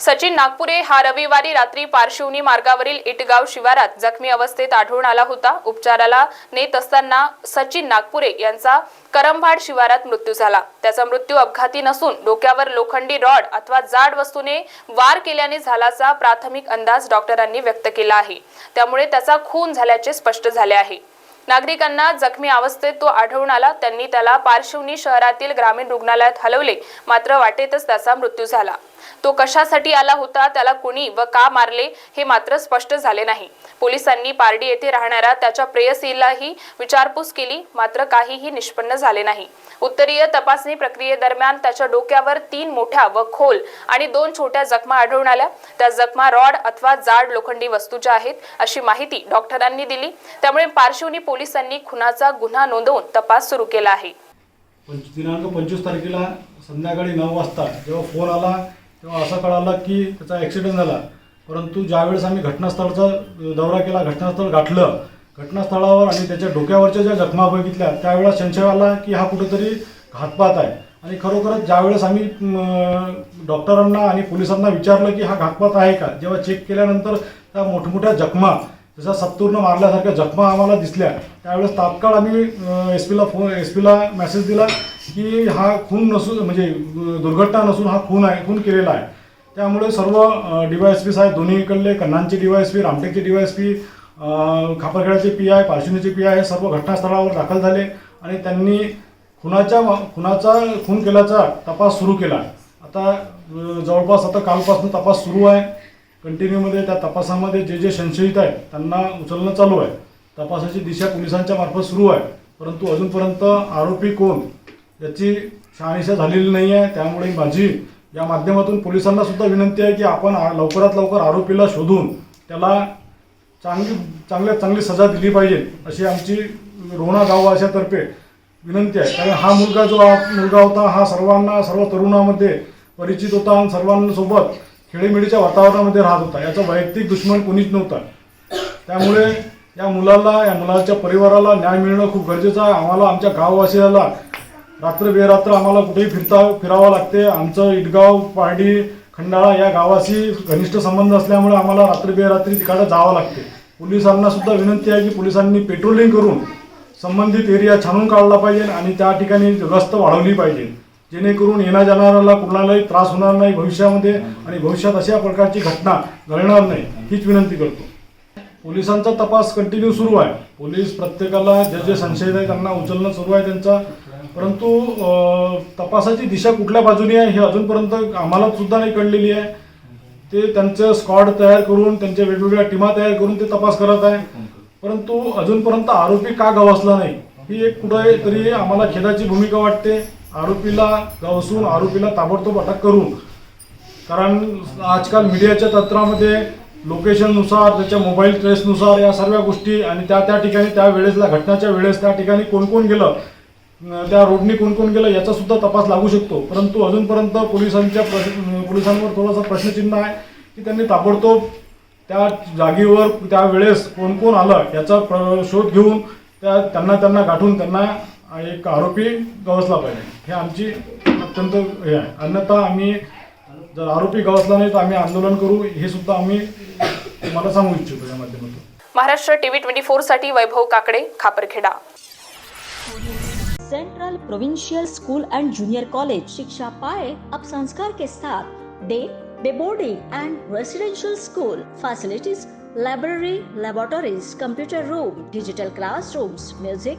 सचिन नागपुरे हा रविवारी रात्री पारशिवनी मार्गावरील इटगाव शिवारात जखमी अवस्थेत आढळून आला होता. उपचाराला नेत असताना सचिन नागपुरे यांचा करंभाड शिवारात मृत्यू झाला. त्याचा मृत्यू अपघाती नसून डोक्यावर लोखंडी रॉड अथवा जाड वस्तूने वार केल्याने झाल्याचा प्राथमिक अंदाज डॉक्टरांनी व्यक्त केला आहे. त्यामुळे त्याचा खून झाल्याचे स्पष्ट झाले आहे. नागरिकांना जखमी अवस्थेत तो आढळून आला. त्यांनी त्याला पारशिवनी शहरातील ग्रामीण रुग्णालयात हलवले. मात्र वाटेतच त्याचा मृत्यू झाला. तो कशासाठी आला होता त्याला कुणी व का मारले हे मात्र स्पष्ट झाले नाही. पोलिसांनी पारडी येथे राहणाऱ्या त्याच्या प्रेयसीलाही विचारपूस केली मात्र काहीही निष्पन्न झाले नाही. उत्तरीय तपासणी प्रक्रियेदरम्यान त्याच्या डोक्यावर तीन मोठ्या व खोल आणि दोन छोट्या जखमा आढळून आल्या. त्या जखमा रॉड अथवा जाड लोखंडी वस्तूच्या आहेत अशी माहिती डॉक्टरांनी दिली. त्यामुळे पार्श्वनी पोलिसांनी खुनाचा गुन्हा नोंदवून तपास सुरू केला आहे. दिनांक पंचवीस तारखेला संध्याकाळी नऊ वाजता जेव्हा फोन आला तेव्हा असं कळालं की त्याचा ॲक्सिडेंट झाला. परंतु ज्यावेळेस आम्ही घटनास्थळाचा दौरा केला घटनास्थळ गाठलं घटनास्थळावर आणि त्याच्या डोक्यावरच्या ज्या जखमा बघितल्या त्यावेळेस संशय आला की हा कुठेतरी घातपात आहे. आणि खरोखरच ज्यावेळेस आम्ही डॉक्टरांना आणि पोलिसांना विचारलं की हा घातपात आहे का जेव्हा चेक केल्यानंतर त्या मोठमोठ्या जखमा जसा सत्तूरनं मारल्यासारख्या जखमा आम्हाला दिसल्या. त्यावेळेस तात्काळ आम्ही एस पीला फोन एस पीला मेसेज दिला की हा खून नसून म्हणजे दुर्घटना नसून हा खून आहे खून केलेला आहे. त्यामुळे सर्व डी वाय एस पी साहेब दोन्हीकडले कन्नांचे डी वाय एस पी रामटेकचे डी वाय एस पी खापरखेड्याचे पी आय पारशिवनीचे पी आय हे सर्व घटनास्थळावर दाखल झाले आणि त्यांनी खुनाच्या खुनाचा खून केल्याचा तपास सुरू केला. आता जवळपास आता कालपासून तपास सुरू आहे. कंटिन्यूमध्ये त्या तपासामध्ये जे जे संशयित आहेत त्यांना उचलणं चालू आहे. तपासाची दिशा पोलिसांच्या मार्फत सुरू आहे. परंतु अजूनपर्यंत आरोपी कोण याची शहानिशा झालेली नाही आहे. त्यामुळे माझी या माध्यमातून पोलिसांना सुद्धा विनंती आहे की आपण लवकरात लवकर आरोपीला शोधून त्याला चांगली चांगल्यात चांगली सजा दिली पाहिजे अशी आमची रोहणा गाववाशातर्फे विनंती आहे. कारण हा मुलगा जो मुलगा होता हा सर्वांना सर्व तरुणामध्ये परिचित होता आणि सर्वांसोबत खेळीमेळीच्या वातावरणामध्ये राहत होता. याचा वैयक्तिक दुश्मन कोणीच नव्हता. त्यामुळे या मुलाला या मुलाच्या परिवाराला न्याय मिळणं खूप गरजेचं आहे. आम्हाला आमच्या गाववासियाला रात्र बेरात्र आम्हाला कुठेही फिरता फिरावं लागते. आमचं इटगाव पारडी खंडाळा या गावाशी घनिष्ठ संबंध असल्यामुळे आम्हाला रात्र बेरात्री तिकडे जावं लागते. पोलिसांना सुद्धा विनंती आहे की पोलिसांनी पेट्रोलिंग करून संबंधित एरिया छानून काढला पाहिजे आणि त्या ठिकाणी गस्त वाढवली पाहिजे. जेणेकरून येणा जाणाऱ्याला कुणालाही त्रास होणार नाही भविष्यामध्ये आणि भविष्यात अशा प्रकारची घटना घडणार नाही हीच विनंती करतो. पोलिसांचा तपास कंटिन्यू सुरू आहे. पोलीस प्रत्येकाला जे जे संशयित आहे त्यांना उचलणं सुरू आहे त्यांचा. परंतु तपासाची दिशा कुठल्या बाजूने आहे हे अजूनपर्यंत आम्हाला सुद्धा नाही कळलेली आहे. ते त्यांचं स्कॉड तयार करून त्यांच्या वेगवेगळ्या टीमा तयार करून ते तपास करत आहे. परंतु अजूनपर्यंत आरोपी का गवसला नाही? ही एक कुठे तरी आम्हाला खेदाची भूमिका वाटते. आरोपीला गवसून आरोपीला ताबडतोब अटक करून कारण आजकाल मीडियाच्या तंत्रामध्ये लोकेशननुसार त्याच्या मोबाईल ट्रेसनुसार या सर्व गोष्टी आणि त्या त्या ठिकाणी त्या वेळेसला घटनाच्या वेळेस त्या ठिकाणी कोण कोण गेलं त्या रोडनी कोण कोण गेलं याचा सुद्धा तपास लागू शकतो. परंतु अजूनपर्यंत पोलिसांच्या पोलिसांवर थोडासा प्रश्नचिन्ह आहे की त्यांनी ताबडतोब त्या जागेवर त्या वेळेस कोण कोण आलं याचा प्र- शोध घेऊन त्या त्यांना त्यांना गाठून त्यांना एक आरोपी गवसला पाहिजे. हे आमची अत्यंत हे आहे. अन्यथा आम्ही जर आरोपी गवसला नाही तर आम्ही आंदोलन करू हे सुद्धा आम्ही तुम्हाला सांगू इच्छितो या माध्यमातून. Maharashtra TV twenty फोरसाठी Vaibhav Kakade Khaparkheda. Central provincial school and junior college शिक्षा पाए अब संस्कार के साथ day day boarding and residential school facilities library laboratories computer room digital classrooms music